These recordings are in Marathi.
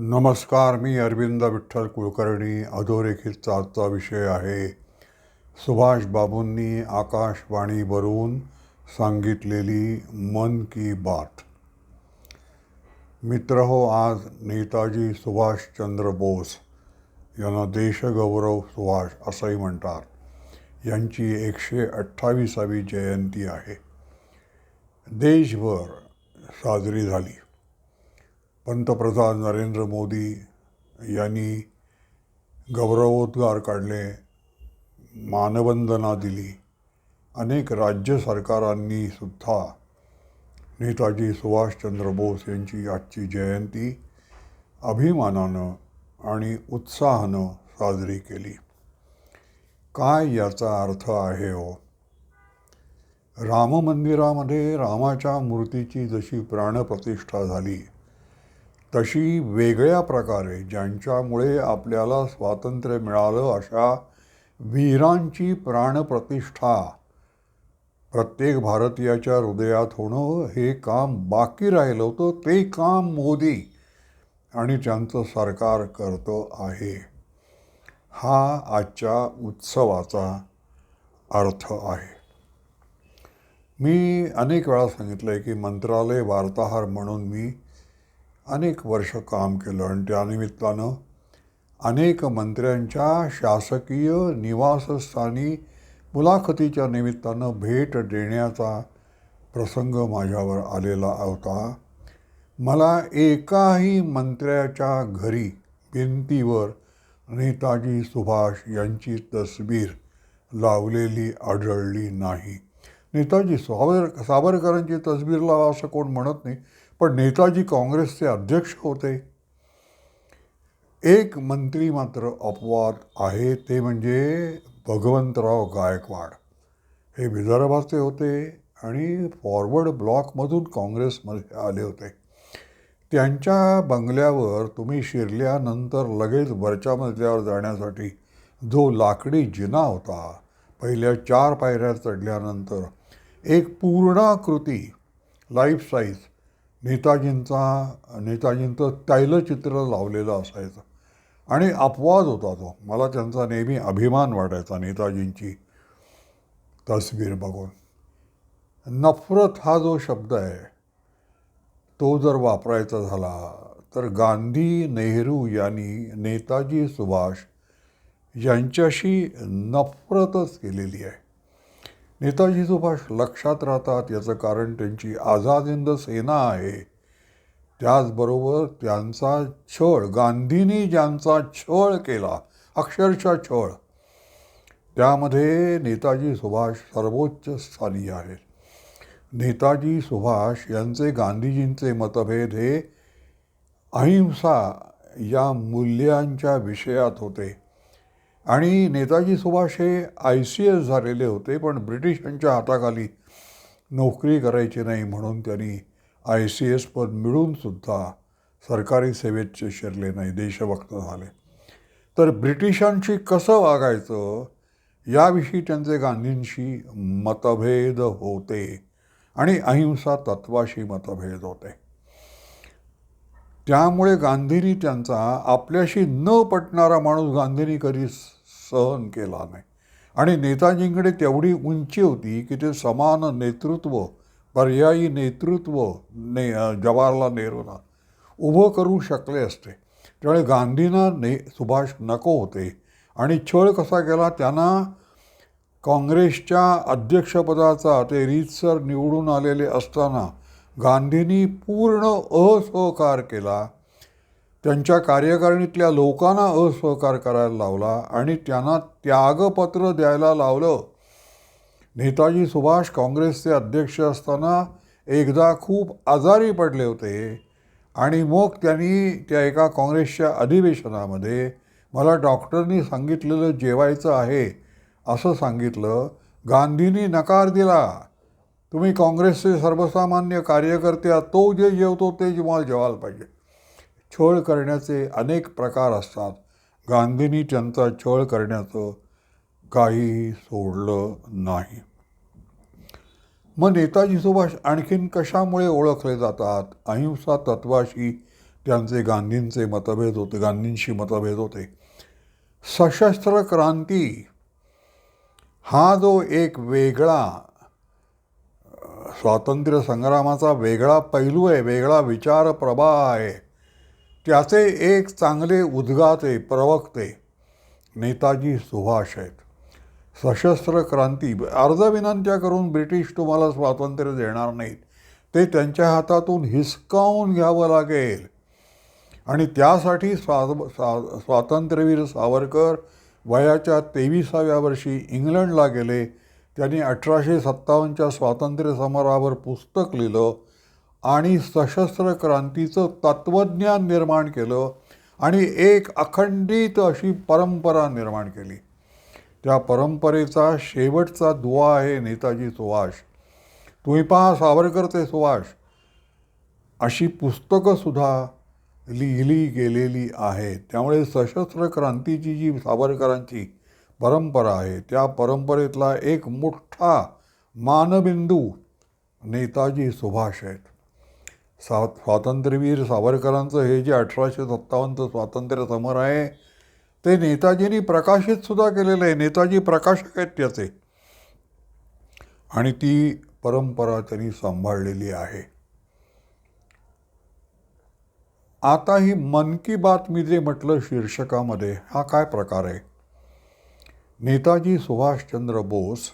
नमस्कार मी अरविंद विठ्ठल कुलकर्णी. अधोरेखित आजचा विषय आहे. सुभाष बाबूंनी आकाशवाणीवरून सांगितलेली मन की बात. मित्र हो आज नेताजी सुभाषचंद्र बोस यांना देशगौरव सुभाष असंही म्हणतात. यांची एकशे अठ्ठावीसावी जयंती आहे. देशभर साजरी झाली. पंतप्रधान नरेंद्र मोदी यांनी गौरवोद्गार काढले मानवंदना दिली. अनेक राज्य सरकारांनी सुद्धा नेताजी सुभाषचंद्र बोस यांची आजची जयंती अभिमानानं आणि उत्साहानं साजरी केली. काय याचा अर्थ आहे हो? राम मंदिरामध्ये रामाच्या मूर्तीची जशी प्राणप्रतिष्ठा झाली तशी वेगळ्या प्रकारे ज्यांच्यामुळे आपल्याला स्वातंत्र्य मिळालं अशा वीरांची प्राणप्रतिष्ठा प्रत्येक भारतीयाच्या हृदयात होणं हे काम बाकी राहिलं होतं ते काम मोदी आणि त्यांचं सरकार करतं आहे. हा आजच्या उत्सवाचा अर्थ आहे. मी अनेक वेळा सांगितलं आहे की मंत्रालय वार्ताहर म्हणून मी अनेक वर्ष काम केलं आणि त्यानिमित्तानं अनेक मंत्र्यांच्या शासकीय निवासस्थानी मुलाखतीच्या निमित्तानं भेट देण्याचा प्रसंग माझ्यावर आलेला होता. मला एकाही मंत्र्याच्या घरी भिंतीवर नेताजी सुभाष यांची तस्वीर लावलेली आढळली नाही. नेताजी सावर सावरकरांची तस्वीर लावा असं कोण म्हणत नाही. पण नेताजी काँग्रेसचे अध्यक्ष होते. एक मंत्री मात्र अपवाद आहे ते म्हणजे भगवंतराव गायकवाड. हे विदर्भाचे होते आणि फॉरवर्ड ब्लॉकमधून काँग्रेसमध्ये आले होते. त्यांच्या बंगल्यावर तुम्ही शिरल्यानंतर लगेच वरच्या मजल्यावर जाण्यासाठी जो लाकडी जिना होता पहिल्या चार पायऱ्या चढल्यानंतर एक पूर्णाकृती लाईफ साईज नेताजींचा नेताजींचं तैलचित्र लावलेलं असायचं. आणि अपवाद होता तो. मला त्यांचा नेहमी अभिमान वाटायचा नेताजींची तस्वीर बघून. नफरत हा जो शब्द आहे तो जर वापरायचा झाला तर गांधी नेहरू यांनी नेताजी सुभाष यांच्याशी नफरतच केलेली आहे. नेताजी सुभाष लक्षात राहतात याचं कारण त्यांची आझाद हिंद सेना आहे. त्याचबरोबर त्यांचा छळ गांधींनी ज्यांचा छळ केला अक्षरशः छळ त्यामध्ये नेताजी सुभाष सर्वोच्च स्थानी आहेत नेताजी सुभाष यांचे गांधीजींचे मतभेद हे अहिंसा या मूल्यांच्या विषयात होते. आणि नेताजी सुभाष हे आय सी एस झालेले होते पण ब्रिटिशांच्या हाताखाली नोकरी करायची नाही म्हणून त्यांनी आय सी एस पद मिळूनसुद्धा सरकारी सेवेत शिरले नाही देशभक्त झाले. तर ब्रिटिशांशी कसं वागायचं? याविषयी त्यांचे गांधींशी मतभेद होते आणि अहिंसा तत्वाशी मतभेद होते. त्यामुळे गांधींनी त्यांचा आपल्याशी न पटणारा माणूस गांधींनी कधीच सहन केला नाही. आणि नेताजींकडे तेवढी उंची होती की ते समान नेतृत्व पर्यायी नेतृत्व ने जवाहरलाल नेहरूंना उभं करू शकले असते. त्यामुळे गांधींना ने सुभाष नको होते. आणि छळ कसा केला? त्यांना काँग्रेसच्या अध्यक्षपदाचा ते रीतसर निवडून आलेले असताना गांधींनी पूर्ण असहकार केला. त्यांच्या कार्यकारिणीतल्या लोकांना असहकार करायला लावला आणि त्यांना त्यागपत्र द्यायला लावलं. नेताजी सुभाष काँग्रेसचे अध्यक्ष असताना एकदा खूप आजारी पडले होते आणि मग त्यांनी त्या एका काँग्रेसच्या अधिवेशनामध्ये मला डॉक्टरनी सांगितलेलं जेवायचं आहे असं सांगितलं. गांधींनी नकार दिला. तुम्ही काँग्रेसचे सर्वसामान्य कार्यकर्ते तो जे जेवतो ते तुम्हाला जेवायला पाहिजे. छळ करण्याचे अनेक प्रकार असतात. गांधींनी त्यांचा छळ करण्याचं काहीही सोडलं नाही. मग नेताजी सुभाष आणखीन कशामुळे ओळखले जातात? अहिंसा तत्वाशी त्यांचे गांधींचे मतभेद होते गांधींशी मतभेद होते. सशस्त्र क्रांती हा जो एक वेगळा स्वातंत्र्य संग्रामाचा वेगळा पैलू आहे वेगळा विचार प्रवाह आहे. त्याचे एक चांगले उद्गाते प्रवक्ते नेताजी सुभाष आहेत. सशस्त्र क्रांती अर्ज विनंत्या करून ब्रिटिश तुम्हाला स्वातंत्र्य देणार नाहीत. ते त्यांच्या हातातून हिसकावून घ्यावं लागेल. आणि त्यासाठी स्वा स्वा स्वातंत्र्यवीर सावरकर वयाच्या तेविसाव्या वर्षी इंग्लंडला गेले. त्यांनी अठराशे सत्तावन्नच्या स्वातंत्र्य समरावर पुस्तक लिहिलं. आणि सशस्त्र क्रांतीचं तत्त्वज्ञान निर्माण केलं आणि एक अखंडित अशी परंपरा निर्माण केली. त्या परंपरेचा शेवटचा दुवा आहे नेताजी सुभाष. तुम्ही पहा सावरकरचे सुभाष. अशी पुस्तकंसुद्धा लिहिली गेलेली आहेत त्यामुळे सशस्त्र क्रांतीची जी सावरकरांची परंपरा आहे त्या परंपरेतला एक मोठा मानबिंदू नेताजी सुभाष आहेत. सा स्वातंत्र्यवीर सावरकरांचं हे जे अठराशे सत्तावन्नचं स्वातंत्र्य समर आहे ते नेताजींनी प्रकाशितसुद्धा केलेलं आहे. नेताजी प्रकाशक आहेत त्याचे. आणि ती परंपरा त्यांनी सांभाळलेली आहे. आता ही मन की बात मी जे म्हटलं शीर्षकामध्ये हा काय प्रकार आहे? नेताजी सुभाषचंद्र बोस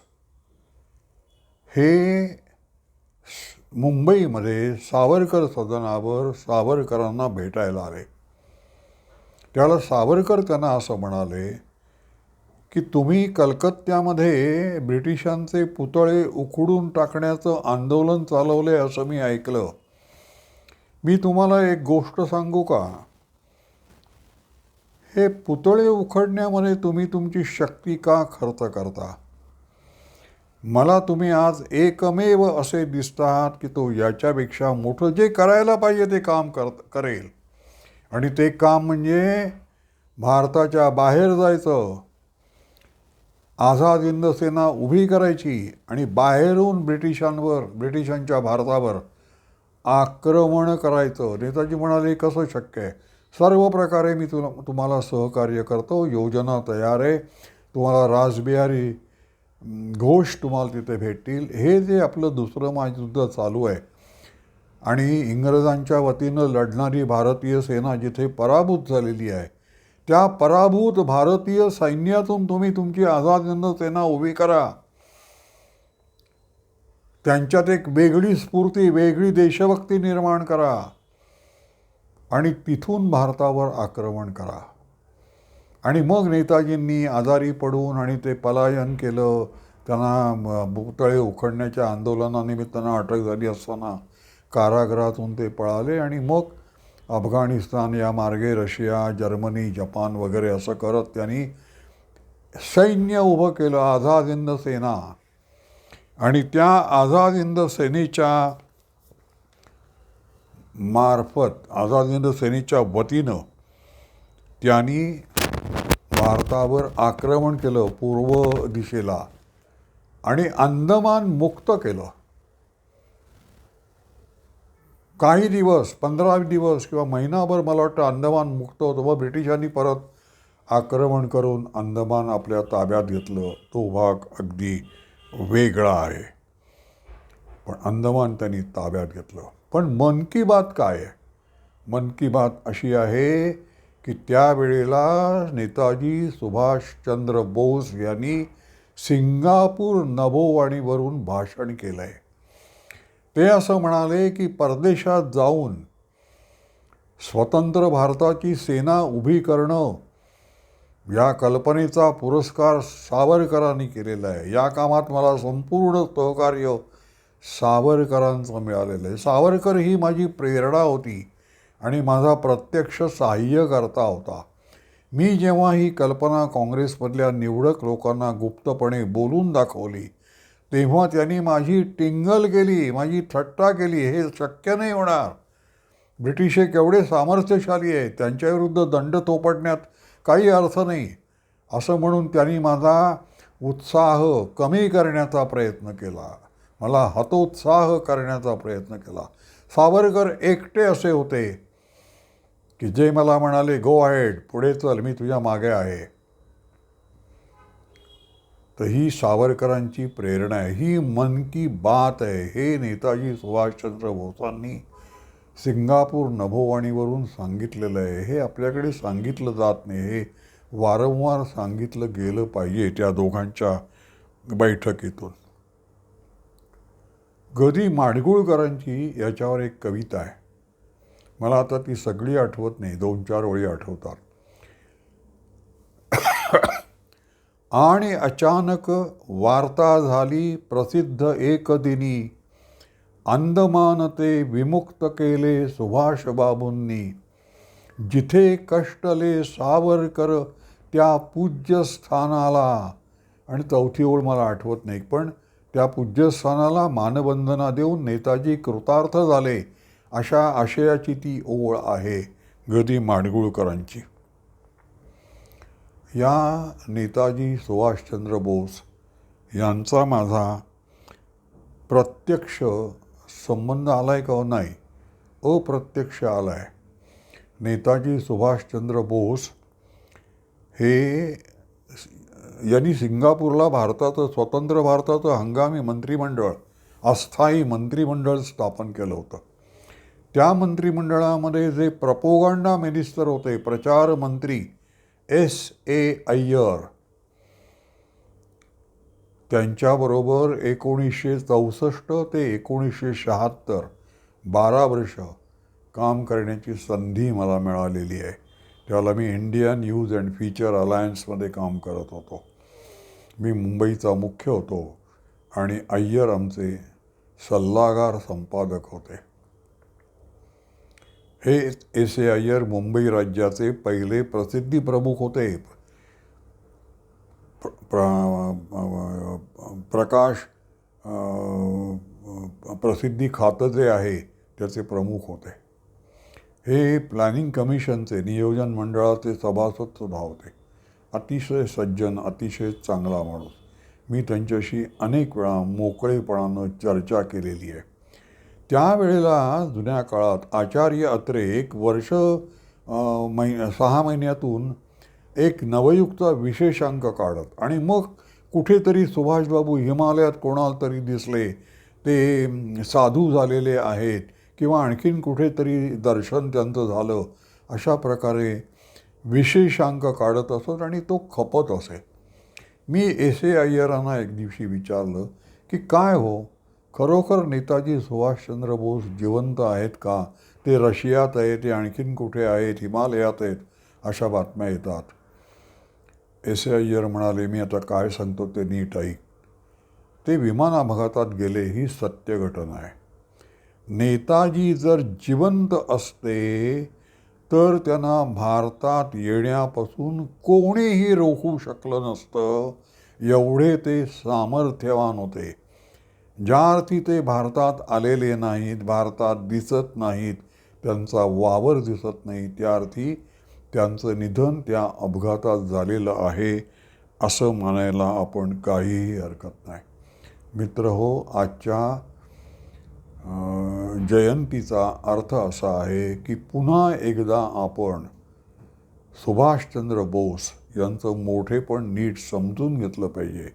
हे मुंबईमध्ये सावरकर सदनावर सावरकरांना भेटायला आले. त्याला सावरकर त्यांना असं म्हणाले की तुम्ही कलकत्त्यामध्ये ब्रिटिशांचे पुतळे उखडून टाकण्याचं आंदोलन चालवले असं मी ऐकलं. मी तुम्हाला एक गोष्ट सांगू का? हे पुतळे उखडण्यामध्ये तुम्ही तुमची शक्ती का खर्च करता? मला तुम्ही आज एकमेव असे दिसतात की तो याच्यापेक्षा मोठं जे करायला पाहिजे ते काम कर करेल. आणि ते काम म्हणजे भारताच्या बाहेर जायचं. आझाद हिंद सेना उभी करायची आणि बाहेरून ब्रिटिशांवर ब्रिटिशांच्या भारतावर आक्रमण करायचं. नेताजी म्हणाले कसं शक्य आहे? सर्व प्रकारे मी तुला तुम्हाला सहकार्य करतो. योजना तयार आहे. तुम्हाला रासबिहारी घोष तुम्हाला तिथे भेटतील. हे जे आपलं दुसरं महायुद्ध चालू आहे आणि इंग्रजांच्या वतीनं लढणारी भारतीय सेना जिथे पराभूत झालेली आहे त्या पराभूत भारतीय सैन्यातून तुम्ही तुमची आझाद हिंद सेना उभी करा. त्यांच्यात एक वेगळी स्फूर्ती वेगळी देशभक्ती निर्माण करा आणि तिथून भारतावर आक्रमण करा. आणि मग नेताजींनी आजारी पडून आणि ते पलायन केलं त्यांना म- उखडण्याच्या आंदोलनानिमित्तानं अटक झाली असताना कारागृहातून ते पळाले आणि मग अफगाणिस्तान या मार्गे रशिया जर्मनी जपान वगैरे असं करत त्यांनी सैन्य उभं केलं आझाद हिंद सेना. आणि त्या आझाद हिंद सेनेच्या मार्फत आझाद हिंद सेनेच्या वतीनं त्यांनी भारतावर आक्रमण केलं पूर्व दिशेला आणि अंदमान मुक्त केलं. काही दिवस पंधरा दिवस किंवा महिनाभर मला वाटतं अंदमान मुक्त होतं. व ब्रिटिशांनी परत आक्रमण करून अंदमान आपल्या ताब्यात घेतलं. तो भाग अगदी वेगळा आहे. पण अंदमान त्यांनी ताब्यात घेतलं. पण मन की बात काय आहे? मन की बात अशी आहे की त्यावेळेला नेताजी सुभाषचंद्र बोस यांनी सिंगापूर नभोवाणीवरून भाषण केलं आहे ते असं म्हणाले की परदेशात जाऊन स्वतंत्र भारताची सेना उभी करणं या कल्पनेचा पुरस्कार सावरकरांनी केलेला आहे. या कामात मला संपूर्ण सहकार्य सावरकरांचं मिळालेलं आहे. सावरकर ही माझी प्रेरणा होती. आणि माझा प्रत्यक्ष सहाय्यकर्ता होता. मी जेव्हा ही कल्पना काँग्रेसमधल्या निवडक लोकांना गुप्तपणे बोलून दाखवली तेव्हा त्यांनी माझी टिंगल केली माझी थट्टा केली हे शक्य नाही होणार. ब्रिटिश हे केवढे सामर्थ्यशाली आहेत त्यांच्याविरुद्ध दंड थोपटण्यात काही अर्थ नाही असं म्हणून त्यांनी माझा उत्साह कमी करण्याचा प्रयत्न केला. मला हतोत्साह करण्याचा प्रयत्न केला. सावरकर एकटे असे होते. की जे मला म्हणाले गो अहेड पुढे चल मी तुझ्या मागे आहे. तर ही सावरकरांची प्रेरणा आहे. ही मन की बात आहे. हे नेताजी सुभाषचंद्र बोसांनी सिंगापूर नभोवाणीवरून सांगितलेलं आहे. हे आपल्याकडे सांगितलं जात नाही. हे वारंवार सांगितलं गेलं पाहिजे त्या दोघांच्या बैठकीतून. गदी माडगुळकरांची याच्यावर एक कविता आहे. मला आता ती सगळी आठवत नाही. दोन चार ओळी आठवतात. आणि अचानक वार्ता झाली प्रसिद्ध एकदिनी. अंदमान ते विमुक्त केले सुभाषबाबूंनी जिथे कष्टले सावरकर त्या पूज्यस्थानाला. आणि चौथी ओळ मला आठवत नाही पण त्या पूज्यस्थानाला मानवंदना देऊन नेताजी कृतार्थ झाले. अशा आशयाची ती ओळ आहे गदी माडगुळकरांची. या नेताजी सुभाषचंद्र बोस यांचा माझा प्रत्यक्ष संबंध आलाय का नाही? अप्रत्यक्ष आलाय. नेताजी सुभाषचंद्र बोस हे यांनी सिंगापूरला भारताचं स्वतंत्र भारताचं हंगामी मंत्रिमंडळ अस्थायी मंत्रिमंडळ स्थापन केलं होतं. त्या मंत्रिमंडळामध्ये जे प्रपोगांडा मिनिस्टर होते प्रचार मंत्री एस ए अय्यर त्यांच्याबरोबर एकोणीसशे चौसष्ट ते एकोणीसशे शहात्तर बारा वर्ष काम करण्याची संधी मला मिळालेली आहे. त्याला मी इंडिया न्यूज अँड फीचर अलायन्समध्ये काम करत होतो. मी मुंबईचा मुख्य होतो आणि अय्यर आमचे सल्लागार संपादक होते. हे एस ए अय्यर मुंबई राज्याचे पहिले प्रसिद्धी प्रमुख होते. प्र, प्रकाश प्रसिद्धी खातं जे आहे त्याचे प्रमुख होते. हे प्लॅनिंग कमिशनचे नियोजन मंडळाचे सभासद सुद्धा होते. अतिशय सज्जन अतिशय चांगला माणूस. मी त्यांच्याशी अनेक वेळा मोकळेपणानं चर्चा केलेली आहे. त्यावेळेला जुन्या काळात आचार्य अत्रे एक वर्ष मै सहा महिन्यातून एक नवयुक्त विशेषांक काढत आणि मग कुठेतरी सुभाषबाबू हिमालयात कोणाला तरी दिसले ते साधू झालेले आहेत किंवा आणखीन कुठेतरी दर्शन त्यांचं झालं अशा प्रकारे विशेषांक काढत असत आणि तो खपत असे. मी एस ए अय्यरांना एक दिवशी विचारलं की काय हो? खरोखर नेताजी सुभाषचंद्र बोस जिवंत आहेत का? ते रशियात आहेत ते आणखीन कुठे आहेत हिमालयात आहेत? अशा बातम्या येतात. एस अय्यर म्हणाले मी आता काय सांगतो ते नीट ऐक. ते विमान अपघातात गेले ही सत्य घटना आहे. नेताजी जर जिवंत असते तर त्यांना भारतात येण्यापासून कोणीही रोखू शकलं नसतं. एवढे ते सामर्थ्यवान होते. ज्या अर्थी ते भारतात आलेले नाहीत भारतात दिसत नाहीत त्यांचा वावर दिसत नाही त्या अर्थी त्यांचं निधन त्या अपघातात झालेलं आहे असं म्हणायला आपण काहीही हरकत नाही. मित्र हो आजच्या जयंतीचा अर्थ असा आहे की पुन्हा एकदा आपण सुभाषचंद्र बोस यांचं मोठेपण नीट समजून घेतलं पाहिजे.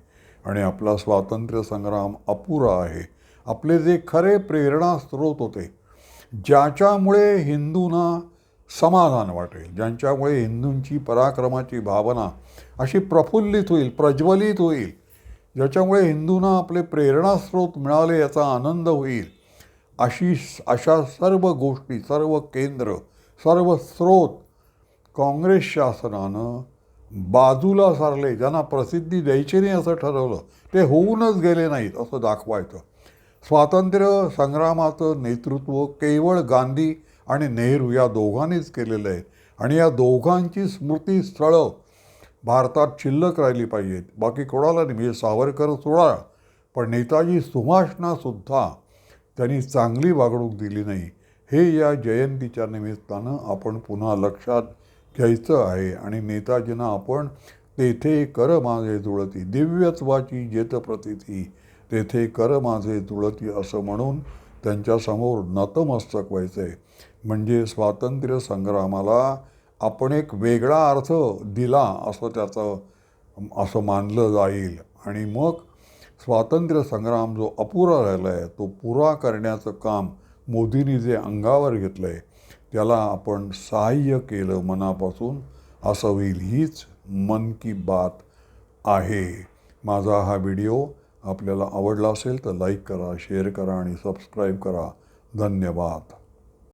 आणि आपला स्वातंत्र्य संग्राम अपुरा आहे. आपले जे खरे प्रेरणा स्रोत होते ज्याच्यामुळे हिंदूंना समाधान वाटेल ज्यांच्यामुळे हिंदूंची पराक्रमाची भावना अशी प्रफुल्लित होईल प्रज्वलित होईल ज्याच्यामुळे हिंदूंना आपले प्रेरणास्रोत मिळाले याचा आनंद होईल अशी अशा सर्व गोष्टी सर्व केंद्र सर्व स्रोत काँग्रेस शासनानं बाजूला सारले ज्यांना प्रसिद्धी द्यायची नाही असं ठरवलं ते होऊनच गेले नाहीत असं दाखवायचं. स्वातंत्र्य संग्रामाचं नेतृत्व केवळ गांधी आणि नेहरू या दोघांनीच केलेलं आहे. आणि या दोघांची स्मृतीस्थळं भारतात शिल्लक राहिली पाहिजेत. बाकी कोणाला नाही म्हणजे सावरकर सोडा. पण नेताजी सुभाषनासुद्धा त्यांनी चांगली वागणूक दिली नाही. हे या जयंतीच्या निमित्तानं आपण पुन्हा लक्षात घ्यायचं आहे. आणि नेताजींना आपण तेथे कर माझे जुळती. दिव्यत्वाची जेत प्रतिती. तेथे कर माझे जुळती असं म्हणून त्यांच्यासमोर नतमस्तक व्हायचं. आहे म्हणजे स्वातंत्र्य संग्रामाला आपण एक वेगळा अर्थ दिला असं त्याचं असं मानलं जाईल. आणि मग स्वातंत्र्य संग्राम जो अपुरा राहिला आहे तो पुरा करण्याचं काम मोदींनी जे अंगावर घेतलं आहे त्याला आपण सहाय्य केलं मनापासून असं होईल हीच मन की बात आहे. माझा हा व्हिडिओ आपल्याला आवडला असेल तर लाईक करा शेअर करा आणि सबस्क्राईब करा. धन्यवाद.